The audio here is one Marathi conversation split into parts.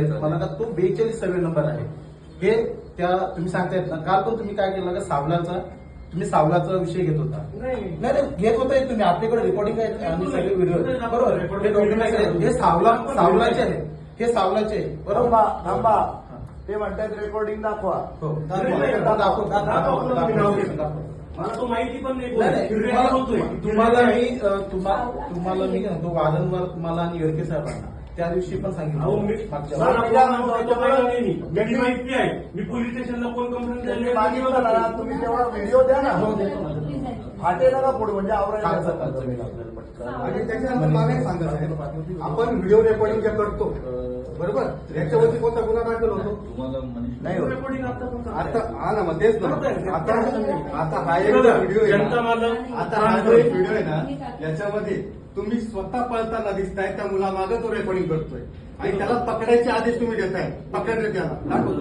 मला का तो बेचाळीस सर्वे नंबर आहे. हे त्या तुम्ही सांगतायत ना काल पण तुम्ही काय केलं का सावलाचा तुम्ही सावलाचा विषय घेत होता. नाही. नाही घेत होता तुम्ही आपल्याकडे रेकॉर्डिंग आहे आणि सगळे व्हिडिओ बरोबर. हे आहेत. हे सावला सावलाचे आहे हे सावलाचे आहे बरोबर? थांबा थांबा. ते म्हणतात रेकॉर्डिंग दाखवा. हो. दाखव. मला तो माहिती पण नाही. तुम्हाला मी तुम्हाला मी म्हणतो वारंवार तुम्हाला आणि येडके साहेबांना त्या दिवशी पण अहो, मी- सांगितलं. फोन मी. मी माहिती आहे मी पोलीस स्टेशनला कोण कंप्लेंट तुम्ही तेवढा व्हिडिओ द्या ना हो, ना. फाटेल का पुढे म्हणजे. आणि त्याच्यानंतर मला एक सांगा साहेब, आपण व्हिडिओ रेकॉर्डिंग जे करतो बरोबर? याच्यावरती कोणता गुन्हा दाखल होतो? नाही आता हा ना मग तेच ना. आता आता हा एक व्हिडिओ आहे जनता ना, मला आता हा जो एक व्हिडिओ आहे ना याच्यामध्ये तुम्ही स्वतः पळताना दिसताय त्या मुलामागे तो रेकॉर्डिंग करतोय. आणि त्याला पकडायचे आदेश तुम्ही देताय. पकडले त्याला. दाखवतो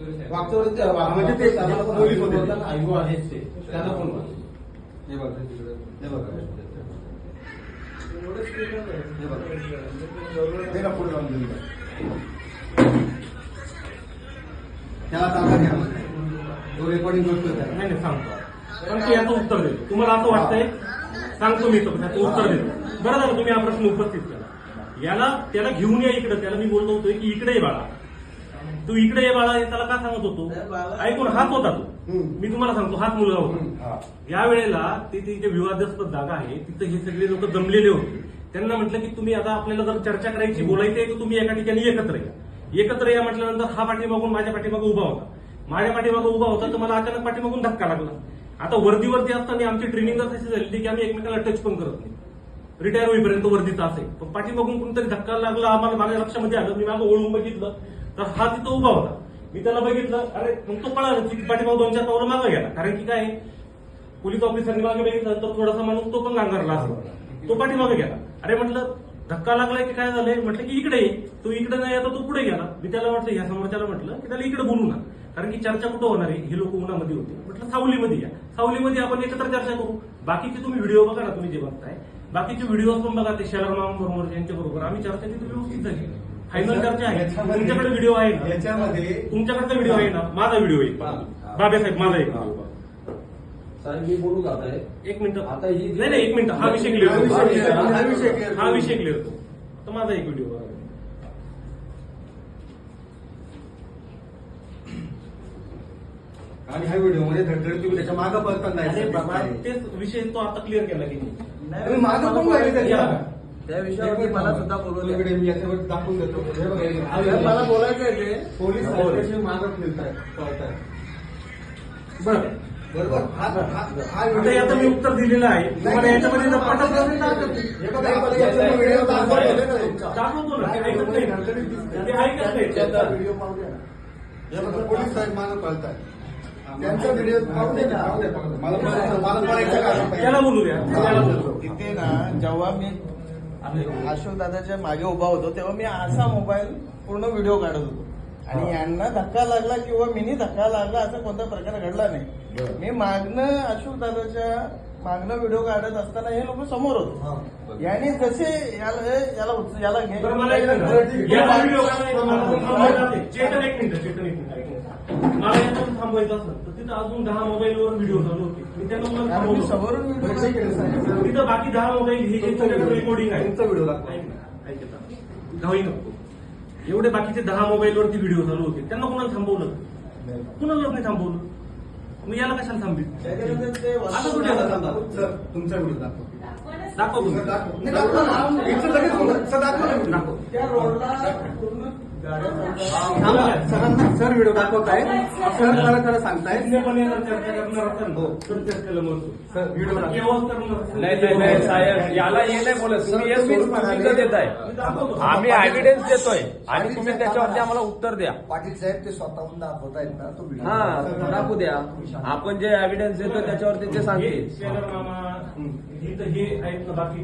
म्हणजे ते पोलीस होते. आयु ते. त्यांना. हे बघा बघा. घेऊन जा. त्याला घ्या तो रेकॉर्डिंग करतोय त्याला नाही नाही सांगतो. पण ते याचं उत्तर देतो. तुम्हाला असं वाटतंय? सांगतो मी तो त्याचं उत्तर देतो. बरं झालं तुम्ही हा प्रश्न उपस्थित केला. याला त्याला घेऊन या इकडे. त्याला मी बोलतो होतोय की इकडे बाळा. तू इकडे ये बाळा त्याला का सांगत होतो? ऐकून हाच होता तो. मी तुम्हाला सांगतो हाच मुलगा होता. हा. या वेळेला ती तिथे विवादास्पद जागा आहे. तिथं हे सगळे लोक जमलेले होते. त्यांना म्हटलं की तुम्ही आता आपल्याला जर चर्चा करायची बोलायची आहे तर तुम्ही एका ठिकाणी एकत्र या. एकत्र या म्हटल्यानंतर हा पाठीमागून माझ्या पाठीमागे उभा होता. माझ्या पाठीमागे उभा होता तर मला अचानक पाठीमागून धक्का लागला. आता वर्दीवरती असताना आमची ट्रेनिंग अशी झाली की आम्ही एकमेकाला टच पण करत नाही. रिटायर होईपर्यंत वर्दीचा असेल पण पाठीमागून कोणतरी धक्का लागला आम्हाला माझ्या लक्षामध्ये आलं. मी मागं ओळून बघितलं. तर हा तिथं उभा होता. मी त्याला बघितलं अरे मग तो पळाला. की पाठीमागं दोन चार पावलं मागं गेला. कारण की काय? पोलीस ऑफिसरने मागे बघितलं तर थोडासा माणूस तो पण गांगारला असं तो पाठीमागे गेला. अरे म्हटलं धक्का लागलाय की काय झालंय? म्हटलं की इकडे तो इकडे नाही आता तो पुढे गेला. मी त्याला म्हटलं या समोरच्याला म्हटलं की त्याला इकडे बोलू ना. कारण की चर्चा कुठं होणार आहे? हे लोक उन्हामध्ये होते. म्हटलं सावलीमध्ये या. सावलीमध्ये आपण एकत्र चर्चा करू. बाकीचे तुम्ही व्हिडिओ बघा ना तुम्ही जे बघताय. बाकीचे व्हिडिओ पण बघा ते शरमाम बरोबर यांच्या बरोबर. आम्ही चर्चा तिथे व्यवस्थित झाली. फायनल चर्चा आहे. तुमच्याकडे व्हिडिओ आहे ना? याच्यामध्ये तुमच्याकडचा व्हिडिओ आहे ना? माझा व्हिडिओ आहे. बाबासाहेब माझा एक. व्हिडिओ साहेब मी बोलू का आता हे? एक मिनिट. आता ही- नाही नाही एक मिनिट. हा विषय क्लिअर हा विषय clear करू. हा विषय clear हा करू. विषय क्लिअर करतो तर माझा एक व्हिडिओ बघा. आणि ह्या व्हिडिओमध्ये धडधड तुम्ही त्याच्यामागे अरे नाही बाबा. तेच विषय तो आता क्लिअर केला की नाही. तुम्ही मागं राहिले त्याच्या? या. त्या विषयावरती मला सुद्धा बोलू मी याच्यावर दाखवून देतो. हे बघा, हे बघा. साहेब, मला बोलायचं आहे ते. पोलीस. ऑपरेशन मागं फिरताय पळताय बरं. बरोबर? हा- हा- हा आता याचं मी उत्तर दिलेलं आहे. तुम्हाला याच्यामध्ये जर पटत नसेल तर हे बघा, आपण याच्यावर व्हिडिओ दाखवले ना तुमचा. दाखवतो ना. ते ऐकत नाही ते ऐकत नाही. त्याचा व्हिडिओ पाहू द्या ना. हे बघा, पोलीस साहेब मागं पळताय त्यांचा व्हिडिओ पाहू दे ना. पाहू दे, पाहू दे. मला पळायचं- मला पळायचं का? याला बोलू द्या. याला बोलू तिथे ना जेव्हा मी अशोक दादाच्या मागे उभा होतो तेव्हा मी असा मोबाईल पूर्ण व्हिडिओ काढत होतो आणि यांना धक्का लागला किंवा मिनी धक्का लागला असा कोणता प्रकार घडला नाही मी मागणं अशोक दादाच्या मागणं व्हिडिओ काढत असताना हे लोक समोर होते यांनी जसे याला याला याला थांबवायचा तिथं अजून दहा मोबाईलवर व्हिडिओ चालू होते. मी त्यांना म्हणून कारण मी थांबवलं. समोरून बरं, व्हिडिओ ठीक आहे, साहेब. तिथं बाकी दहा मोबाईल हे जे रेकॉर्डिंग आहे. तुमचा व्हिडिओ दाखवा. ऐक ना, ऐक आता. घाई नको. एवढे बाकीचे दहा मोबाईलवरती व्हिडिओ चालू होते. त्यांना कोणाला थांबवलं? कुणाला नाही थांबवलं? मग याला कशाला थांबली? आता कुठे तुमचा व्हिडिओ दाखवा. दाखव दाखवा. दाखव त्या रोडला पूर्ण सर व्हिडिओ दाखवताय. सर खरं खरं सांगताय. हो. Sir video. नाही नाही साहेब याला हे नाही बोलत. तुम्ही हे सोडून चुकीचं देताय मी दाखवतो. आम्ही एव्हिडन्स देतोय. आणि तुम्ही त्याच्यावरती आम्हाला उत्तर द्या. पाटील साहेब ते स्वतःहून दाखवतायत ना तो व्हिडिओ हा दाखवू द्या. आपण जे एव्हिडन्स देतो त्याच्यावरती ते हे सांगतील. शेलर मामा. इथं हे आहेत ना बाकी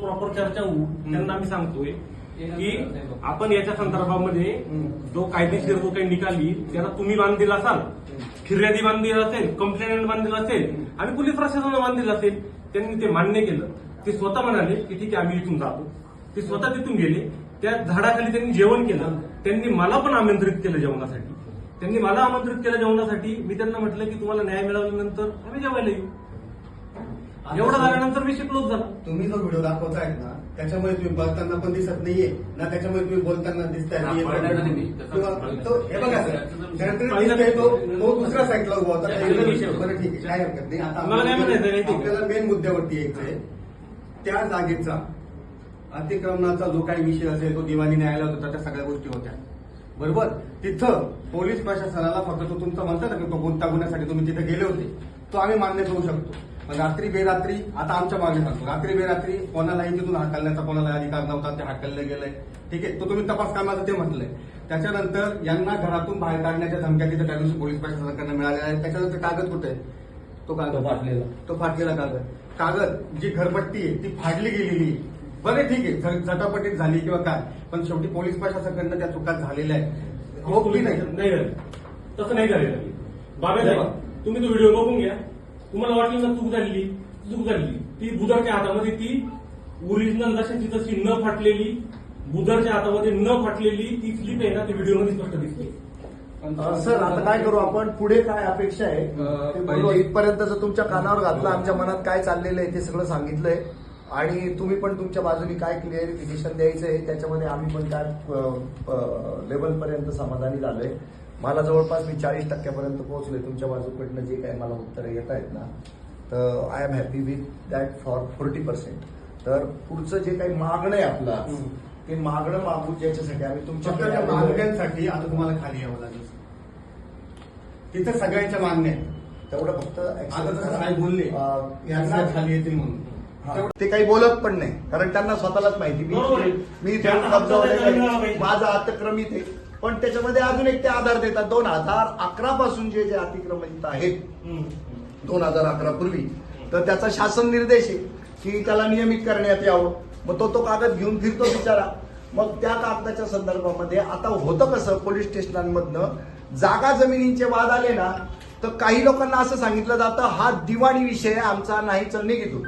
प्रॉपर चर्चा होऊ त्यांना आम्ही सांगतोय. की आपण याच्या संदर्भामध्ये जो कायदेशीर जो काही निकाली त्याला तुम्ही बांध दिला असाल फिर्यादी बांध दिला असेल कंप्लेंट बांध दिला असेल आणि पोलीस प्रशासनानं बांध दिला असेल त्यांनी ते मान्य केलं. ते स्वतः म्हणाले की ठीक आहे आम्ही इथून जातो. ते स्वतः तिथून गेले. त्या झाडाखाली त्यांनी जेवण केलं. त्यांनी मला पण आमंत्रित केलं जेवणासाठी. त्यांनी मला आमंत्रित केलं जेवणासाठी. मी त्यांना म्हटलं की तुम्हाला न्याय मिळाल्यानंतर आम्ही जेवायला येऊ. एवढं झाल्यानंतर विषय क्लोज झाला तुम्ही जो व्हिडिओ दाखवतायत ना त्याच्यामध्ये तुम्ही बोलताना पण दिसत नाहीये. ना त्याच्यामध्ये तुम्ही बोलताना दिसताय हा, मी. हे बघा सर दिसतंय तो तो दुसऱ्या साईडला उभा होता. बरं ठीक आहे काय हरकत नाही. आता. आपल्याला मेन मुद्द्यावरती यायचंय. त्या जागेचा अतिक्रमणाचा जो काही विषय असेल तो दिवाणी न्यायालयात होता त्या सगळ्या गोष्टी होत्या. बरोबर? तिथं पोलीस प्रशासनाला फक्त तो तुमचा म्हणतात ना की तो गुंतागुन्ह्यासाठी तुम्ही तिथे गेले होते. तो आम्ही मान्य करू शकतो. रात्री बेरात्री आता आमच्या मागे सांगतो रात्री बेरात्री कोणालाही तिथून हाकलण्याचा कोणाला अधिकार नव्हता ते हाकलले गेलंय. ठीक आहे? तो तुम्ही तपास करण्याचं ते म्हटलंय. त्याच्यानंतर यांना घरातून बाहेर काढण्याच्या धमक्या तिथे त्या दिवशी पोलीस प्रशासनाकडनं मिळाल्या आहेत. त्याच्यानंतर कागद कुठे आहे? तो कागद. फाटलेला. तो फाटलेला कागद. कागद जी घरपट्टी आहे ती फाडली गेलेली आहे. बरं ठीक आहे. झटापटीत झाली किंवा काय? पण शेवटी पोलीस प्रशासनाकडनं त्या चुका झालेल्या आहेत. हो की नाही. तसं नाही झालेलं. बाबा तुम्ही तो व्हिडिओ बघून घ्या. तुम्हाला वाटलं ना चूक झालेली? चूक झालेली. ती बुधरच्या हातामध्ये ती ओरिजिनल जशाची तशी न फाटलेली बुधरच्या हातामध्ये न फाटलेली ती स्लिप आहे ना ती व्हिडिओमध्ये स्पष्ट दिसते. सर आता काय करू आपण? पुढे काय अपेक्षा आहे? ते. इथपर्यंत जर तुमच्या कानावर घातलं आमच्या मनात काय चाललेलं आहे ते सगळं सांगितलंय. आणि तुम्ही पण तुमच्या बाजूनी काय क्लिअरिफिकेशन द्यायचं आहे त्याच्यामध्ये आम्ही पण काय लेवल पर्यंत समाधानी झालोय. मला जवळपास मी चाळीस टक्क्यापर्यंत पोहोचलोय. तुमच्या बाजूकडनं जे काही मला उत्तरं येत आहेत ना तर I am happy with that for forty percent तर पुढचं जे काही मागणं आहे आपलं ते मागणं मागू ज्याच्यासाठी आम्ही आहे. मागण्यांसाठी आता तुम्हाला खाली यावं लागेल. तिथे सगळ्यांच्या मागण्या आहेत. तेवढं फक्त साहेब बोलले. खाली येतील म्हणून. ते काही बोलत पण नाही कारण त्यांना स्वतःलाच माहिती. मी. माझं अतिक्रमित आहे. पण त्याच्यामध्ये अजून एक ते आधार देतात. दोन हजार अकरा पासून जे जे अतिक्रमित आहेत. दोन हजार अकरा पूर्वी तर त्याचा शासन निर्देश आहे की त्याला नियमित करण्यात यावं. मग तो तो कागद घेऊन फिरतो बिचारा. मग त्या कागदाच्या संदर्भामध्ये आता होतं कसं पोलीस स्टेशनांमधनं जागा जमिनींचे वाद आले ना तर काही लोकांना असं सांगितलं जातं हा दिवाणी विषय आमचा नाहीच निघितो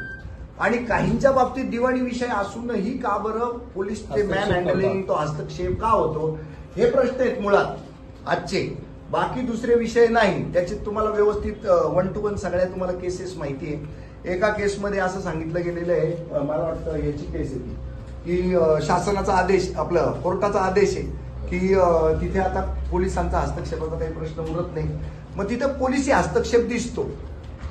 आणि काहींच्या बाबतीत दिवाणी विषय असूनही का बरं पोलीस ते मॅन हँडलिंग तो हस्तक्षेप का होतो हे प्रश्न आहेत मुळात. आजचे. बाकी दुसरे विषय नाही. त्याचे तुम्हाला व्यवस्थित वन टू वन सगळ्या तुम्हाला केसेस माहिती आहे. एका केसमध्ये असं सांगितलं गेलेलं आहे मला वाटतं याची केस आहे ती, की शासनाचा आदेश आपलं कोर्टाचा आदेश आहे की तिथे आता पोलिसांचा हस्तक्षेपाचा काही प्रश्न उरत नाही. मग तिथे पोलिसी हस्तक्षेप दिसतो.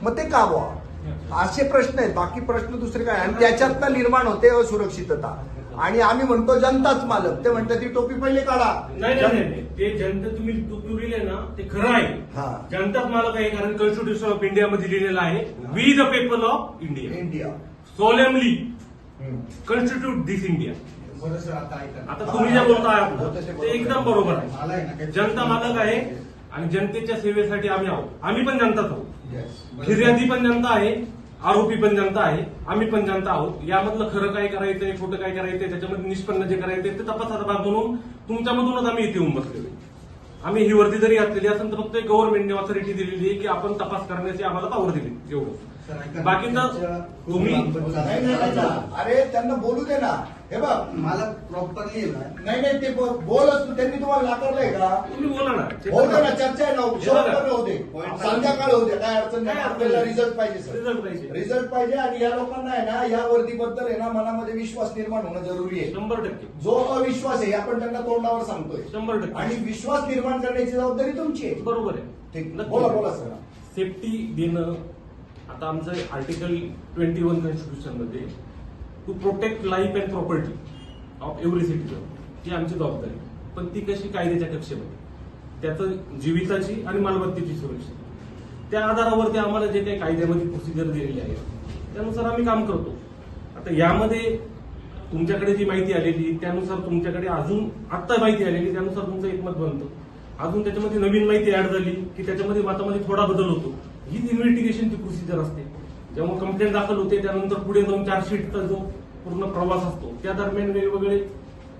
मग ते का व्हावं असे प्रश्न आहेत. बाकी प्रश्न दुसरे काय? आणि त्याच्यातनं निर्माण होते असुरक्षितता. आणि आम्ही म्हणतो जनताच मालक. ते म्हणतात ती टोपी पहिले काढा. नाही नाही, नाही नाही. ते जनता तुम्ही तुम्ही लिहिले ना ते खरं हा. आहे जनताच मालक आहे कारण कॉन्स्टिट्यूशन ऑफ इंडिया मध्ये लिहिलेलं आहे we the people of India India solemnly hmm. Constitute this India बरं सर आता ऐका आता तुम्ही जे बोलताय हो, आपण, ते बरोबर एकदम बरोबर आहे. ना आहे काही- जनता मालक आहे आणि जनतेच्या सेवेसाठी आम्ही आहोत. आम्ही पण जनताच आहोत. Yes. फिर्यादी पण जनता आहे. आरोपी पण जनता आहे आम्ही पण जनता आहोत यामधलं खरं काय करायचंय खोटं काय करायचंय त्याच्यामध्ये निष्पन्न जे करायचंय ते तपासाचा भाग म्हणून तुमच्यामधूनच आम्ही इथे येऊन बसलेलो. आम्ही ही वर्दी जरी घातलेली असेल तर फक्त गव्हर्नमेंटने ऑथॉरिटी दिलेली आहे की आपण तपास करण्याची आम्हाला पावर दिली एवढं. बाकीचं तुम्ही. अरे त्यांना बोलू दे ना हे बघ. मला प्रॉपरली ना. नाही नाही ते बोलच तू. त्यांनी तुम्हाला नाकारलंय का? तुम्ही बोला ना. दे ना चर्चा आहे ना. Point संध्याकाळ दे काय अडचण नाही. आपल्याला. रिझल्ट पाहिजे सर रिझल्ट पाहिजे. रिझल्ट पाहिजे आणि या लोकांना आहे ना या वर्दीबद्दल आहे ना मनामध्ये विश्वास निर्माण होणं जरुरी आहे. शंभर टक्के. जो अविश्वास आहे आपण त्यांना तोंडावर सांगतोय. शंभर टक्के. आणि विश्वास निर्माण करण्याची जबाबदारी तुमची आहे. बरोबर आहे. बोला बोला सर सेफ्टी देणं आता आमचं article twenty one कॉन्स्टिट्यूशनमध्ये to protect life and property of every citizen ही आमची जबाबदारी. पण ती कशी कायद्याच्या कक्षेमध्ये? त्याचं जीविताची आणि मालमत्तेची सुरक्षा. त्या आधारावरती आम्हाला जे काही कायद्यामध्ये प्रोसिजर दिलेली आहे त्यानुसार आम्ही काम करतो. आता यामध्ये तुमच्याकडे जी माहिती आलेली त्यानुसार तुमच्याकडे अजून आत्ता माहिती आलेली त्यानुसार तुमचं एकमत बनतं. अजून त्याच्यामध्ये नवीन माहिती ऍड झाली की त्याच्यामध्ये मतामध्ये थोडा बदल होतो. हीच इन्व्हेस्टिगेशनची प्रोसिजर असते जेव्हा कंप्लेंट दाखल होते त्यानंतर पुढे जाऊन चार्जशीटचा जो पूर्ण प्रवास असतो त्या दरम्यान वेगवेगळे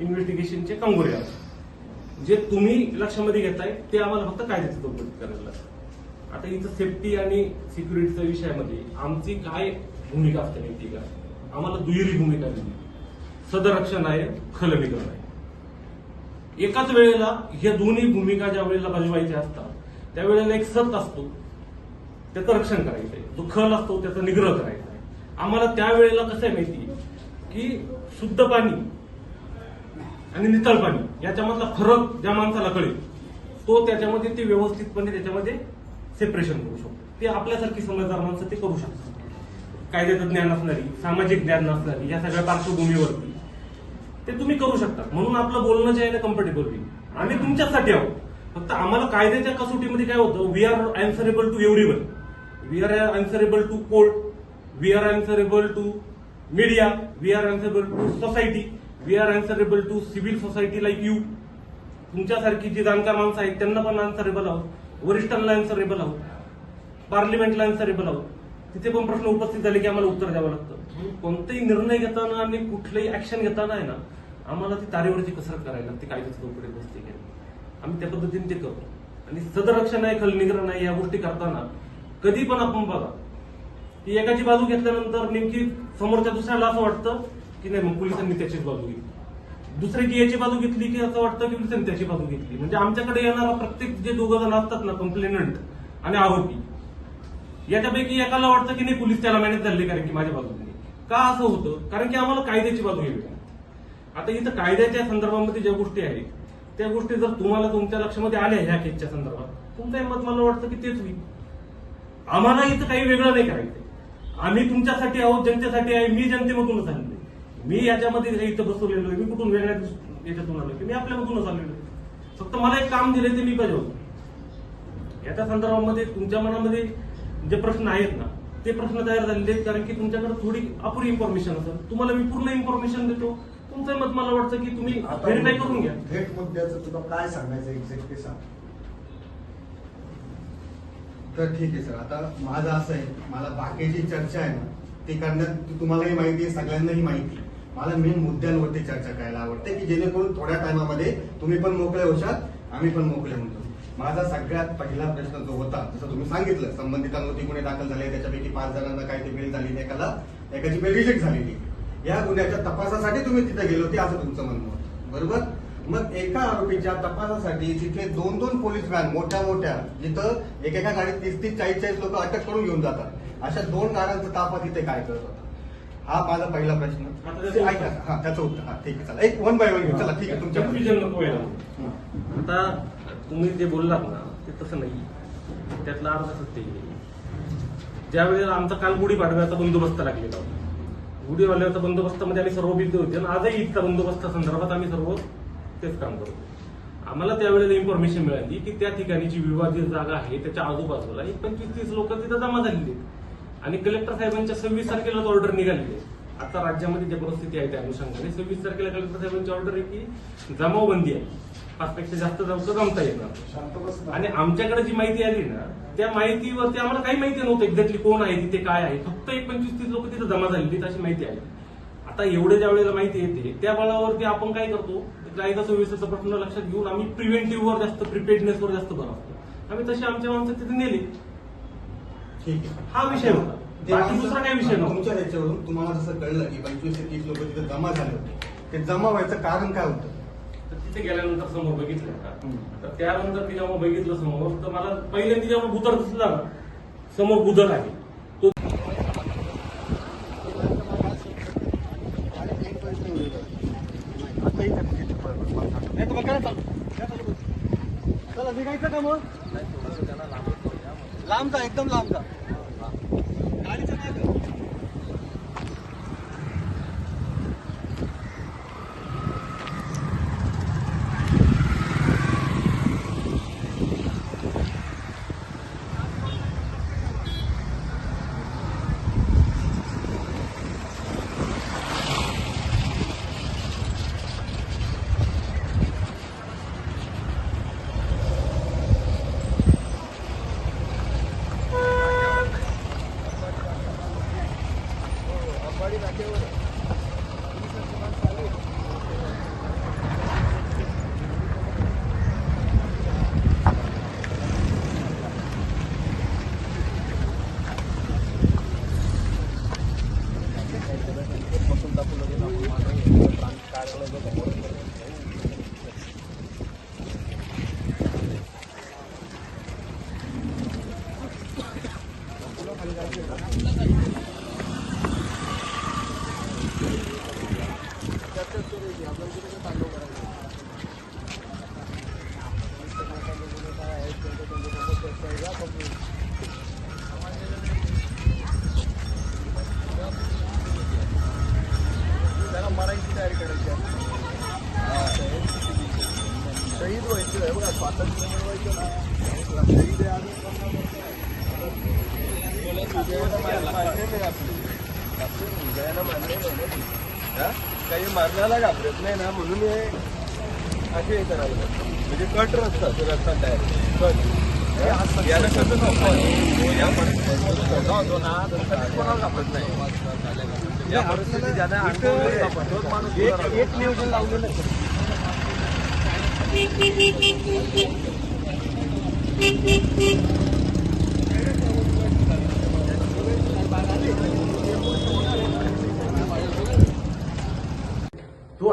इन्व्हेस्टिगेशनचे कंगोरे असतात जे तुम्ही लक्षामध्ये घेताय ते आम्हाला फक्त कायद्याची चौकशी करायला लागतं. आता इथं सेफ्टी आणि सिक्युरिटीच्या विषयामध्ये आमची काय भूमिका असते नेमकी का आम्हाला दुहेरी भूमिका दिली. सदरक्षण आहे खलबीकरण आहे. एकाच वेळेला ह्या दोन्ही भूमिका ज्या वेळेला बजवायच्या असतात त्यावेळेला एक सत असतो त्याचं रक्षण करायचंय जो खल असतो त्याचा निग्रह करायचा आम्हाला त्यावेळेला कसं आहे माहिती? की शुद्ध पाणी आणि नितळ पाणी याच्यामधला फरक ज्या माणसाला कळेल तो त्याच्यामध्ये ते व्यवस्थितपणे त्याच्यामध्ये सेपरेशन करू शकतो. ते आपल्यासारखी समजदार माणसं ते करू शकतात. कायद्याचं ज्ञान असणारी सामाजिक ज्ञान नसणारी या सगळ्या पार्श्वभूमीवरती ते तुम्ही करू शकता. म्हणून आपलं बोलणं जे आहे ना कम्फर्टेबल होईल आम्ही तुमच्यासाठी आहोत. फक्त आम्हाला कायद्याच्या कसोटीमध्ये काय होतं? We are answerable to everyone we are answerable to court we are answerable to media we are answerable to society we are answerable to civil society like you तुमच्यासारखी जी जाणकार माणसं आहेत त्यांना पण अँसरेबल आहोत. वरिष्ठांना अँसरेबल आहोत. पार्लिमेंटला अँसरेबल आहोत. तिथे पण प्रश्न उपस्थित झाले की आम्हाला उत्तर द्यावं लागतं. म्हणून कोणताही निर्णय घेताना आणि कुठलंही ऍक्शन घेताना आहे ना आम्हाला ती तारेवरची कसरत करायला लागते कायद्याचं चौकडी बसते की आम्ही त्या पद्धतीने ते करतो. आणि सदरक्षण आहे खलनिग्रह नाही या गोष्टी करताना कधी पण आपण बघा. की एकाची बाजू घेतल्यानंतर नेमकी समोरच्या दुसऱ्याला असं वाटतं की नाही मग पोलिसांनी त्याचीच बाजू घेतली. दुसऱ्याची याची बाजू घेतली की असं वाटतं की पोलिसांनी त्याची बाजू घेतली. म्हणजे आमच्याकडे येणारा प्रत्येक जे दोघं जण असतात ना कंप्लेनंट आणि आरोपी याच्यापैकी एकाला वाटतं की नाही पोलीस त्याला मॅनेज झाले कारण की माझ्या बाजूने. का असं होतं? कारण की आम्हाला कायद्याची बाजू घ्यावी आता इथं कायद्याच्या संदर्भामध्ये ज्या गोष्टी आहेत त्या गोष्टी जर तुम्हाला तुमच्या लक्षामध्ये आल्या ह्या केसच्या संदर्भात तुमचं मत मला वाटतं की तेच होईल. आम्हाला इथं काही वेगळं नाही करायचं. आम्ही तुमच्यासाठी आहोत जनतेसाठी आहे मी जनतेमधूनच आलेलो. मी याच्यामध्ये इथं बसवलेलो आहे मी कुठून वेगळ्या याच्यातून आलो की मी आपल्यामधूनच आलेलो फक्त मला एक काम दिलंय ते मी बजावतो याच्या संदर्भामध्ये तुमच्या मनामध्ये जे प्रश्न आहेत ना ते प्रश्न तयार झालेले आहेत कारण की तुमच्याकडे थोडी अपुरी इन्फॉर्मेशन असेल. तुम्हाला मी पूर्ण इन्फॉर्मेशन देतो. तुमचं मत मला वाटतं की तुम्ही व्हेरीफाय करून घ्या. थेट मुद्द्याचं तुला काय सांगायचं एक्झॅक्ट ते सांग. तर ठीक आहे सर. आता माझं असं आहे मला बाकीची चर्चा आहे ना ती करण्यात तुम्हालाही माहिती आहे सगळ्यांनाही माहिती आहे. मला मेन मुद्द्यांवरती चर्चा करायला आवडते की जेणेकरून थोड्या टायमामध्ये तुम्ही पण मोकळे होशाल आम्ही पण मोकळे होतो. माझा सगळ्यात पहिला प्रश्न जो होता जसं तुम्ही सांगितलं संबंधितांवरती गुन्हे दाखल झाले त्याच्यापैकी पाच जणांना काय ते बेल झाली एकाला एकाची बेल रिजेक्ट झालेली. या गुन्ह्याच्या तपासासाठी तुम्ही तिथे गेलो होते असं तुमचं म्हणणं होतं. बरोबर? मग एका आरोपीच्या तपासासाठी तिथे दोन दोन पोलीस व्हॅन मोठ्या मोठ्या जिथं एकेका गाडीत तीस तीस चाळीस चाळीस लोक अटक करून घेऊन जातात. अशा दोन गाड्यांचा ताफा तिथे काय करत होता? हा माझा पहिला आता प्रश्न ऐका. हा त्याचं उत्तर. हा ठीक आहे चला. एक वन बाय वन घेऊ. चला ठीक आहे तुमच्या. हं. आता तुम्ही जे बोललात ना ते तसं नाही. त्यातला अर्थ सत्य आहे. ज्या वेळेला आमचा काल गुढीपाडव्याचा बंदोबस्त लागलेला होता. गुढीपाडव्याचा बंदोबस्तामध्ये आम्ही सर्व बिद्ध होते आणि आजही इथच्या बंदोबस्त संदर्भात आम्ही सर्व तेच काम करतो. आम्हाला त्यावेळेला इन्फॉर्मेशन मिळाली की त्या ठिकाणी जी विवादित जागा आहे त्याच्या आजूबाजूला एक पंचवीस तीस लोक तिथं जमा झालेली आहेत. आणि कलेक्टर साहेबांच्या सव्वीस तारखेलाच ऑर्डर निघालेली आहे. आता राज्यामध्ये जी परिस्थिती आहे त्या अनुषंगाने सव्वीस तारखेला कलेक्टर साहेबांची ऑर्डर आहे की जमावबंदी आहे. पाचपेक्षा जास्त जाऊन जमता येणार. आणि आमच्याकडे जी माहिती आली ना त्या माहितीवरती आम्हाला काही माहिती नव्हतं एक्झॅक्टली कोण आहे तिथे काय आहे. फक्त एक पंचवीस तीस लोक तिथे जमा झालेली अशी माहिती आली. आता एवढे ज्या वेळेला माहिती येते त्या बळावरती आपण काय करतो? कायदा सुव्यवस्थेचा प्रश्न लक्षात घेऊन आम्ही प्रिव्हेंटिव्हवर जास्त प्रिपेअरनेसवर जास्त भर असतो. आम्ही तसे आमच्या माणसं तिथे नेले. ठीक आहे. हा विषय होता. बाकी दुसरा काही विषय नव्हता. तुमच्या ह्याच्यावरून तुम्हाला जसं कळलं की पंचवीस ते तीस लोक तिथे जमा झाले होते. ते जमा व्हायचं कारण काय होतं? तर तिथे गेल्यानंतर समोर बघितलं का. तर त्यानंतर जेव्हा बघितलं समोर. तर मला पहिल्यांदा जेव्हा बुदर दिसला ना समोर बुदर आहे तो लांबचा एकदम लांबचा त्याला ಯಾವ್ದು ಅಂತ ಗೊತ್ತಾಗ नाही ना म्हणून हे असे हे करायला लागतात. म्हणजे कट रस्ता तो रस्ता तयार कट याला कसं होतो ना तर कधीच कोणाला नाही. या ज्याने माणूस एक नियोजन लावलेलं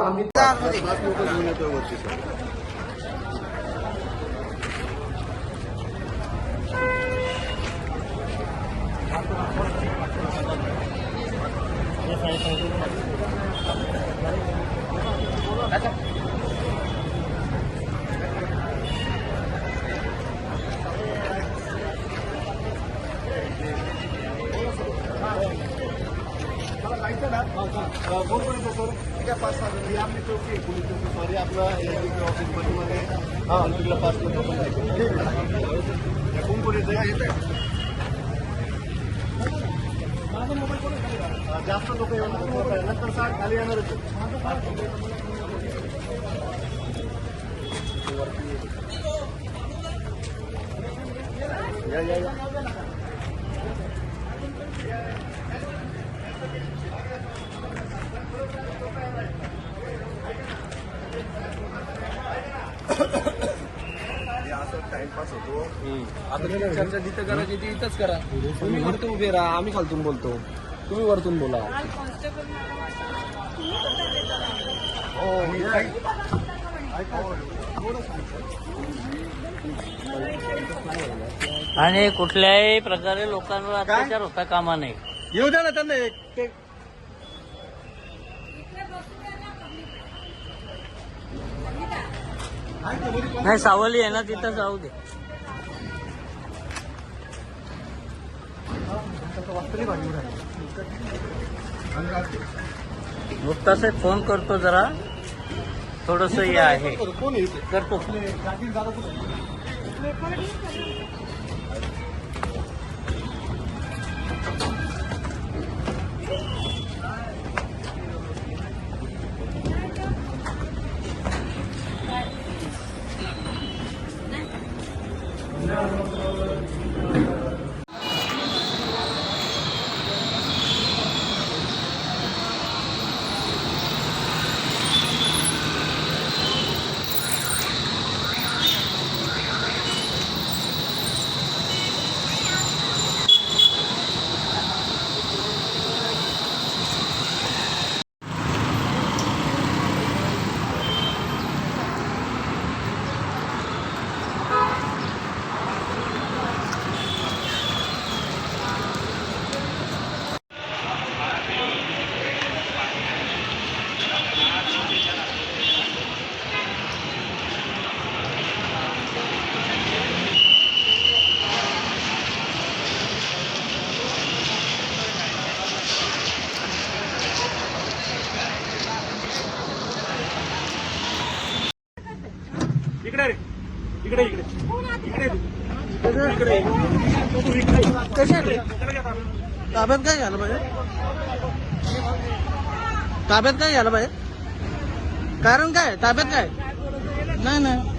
आम्ही पाच लोकं घेऊन येतोय वरती सर. कोण कोण येतो सर ठीक आहे पाच सहा जण. ही आपली चौकी आहे पोलीस चौकी सॉरी आपलं एलजीपी ऑफिसमध्ये हा। तिकडला पाच लोक पण आहे कोण कोण येतं येत आहे जास्त लोक येणार नंतर साठ खाली। येणारच आहे. या या या हे असं टाइमपास होतो आता चर्चा जिथं करायची ती इथंच करा. तुम्ही वरतून उभे राहा आम्ही खालतून बोलतो. तुम्ही वरतून बोला. आणि कुठल्याही प्रकारे लोकांवर अत्याचार होता कामा नये. येऊ द्या ना त्यांना एक. ते नाही सावली आहे ना तिथं जाऊ दे. नुकताच फोन करतो जरा. थोडस हे आहे. करतो. ताब्यात काय झालं पाहिजे ताब्यात कारण काय ताब्यात काय नाही नाही।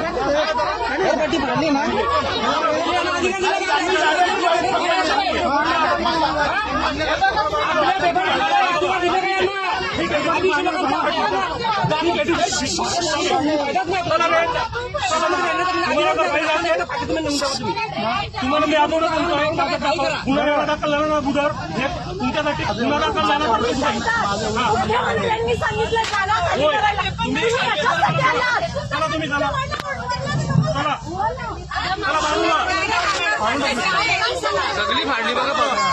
तुम्हाला मी अगोदर सांगतोय गुन्हा वेगळा दाखल झाला ना अगोदर हे तुमच्यासाठी गुन्हा दाखल झाला तर ते गुन्हा. त्यांनी सांगितलं चला खाली होय. करायला. तुम्ही- तुम्ही याच्यासाठी आलात. चला तुम्ही चला. सगळी फाडली बघा बघा